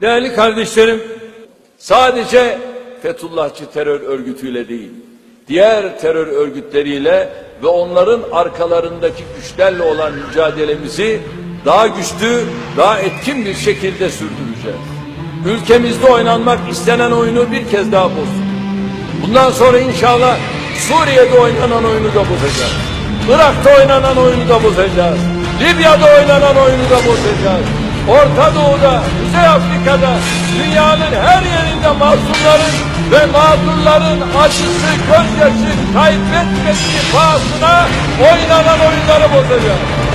Değerli kardeşlerim, sadece Fethullahçı terör örgütüyle değil, diğer terör örgütleriyle ve onların arkalarındaki güçlerle olan mücadelemizi daha güçlü, daha etkin bir şekilde sürdüreceğiz. Ülkemizde oynanmak istenen oyunu bir kez daha bozduk. Bundan sonra inşallah Suriye'de oynanan oyunu da bozacağız. Irak'ta oynanan oyunu da bozacağız. Libya'da oynanan oyunu da bozacağız. Orta Doğu'da, Kuzey Afrika'da, dünyanın her yerinde masumların ve mağdurların acısı, gözyaşı kaybetmesi pahasına oynanan oyunları bozacağız.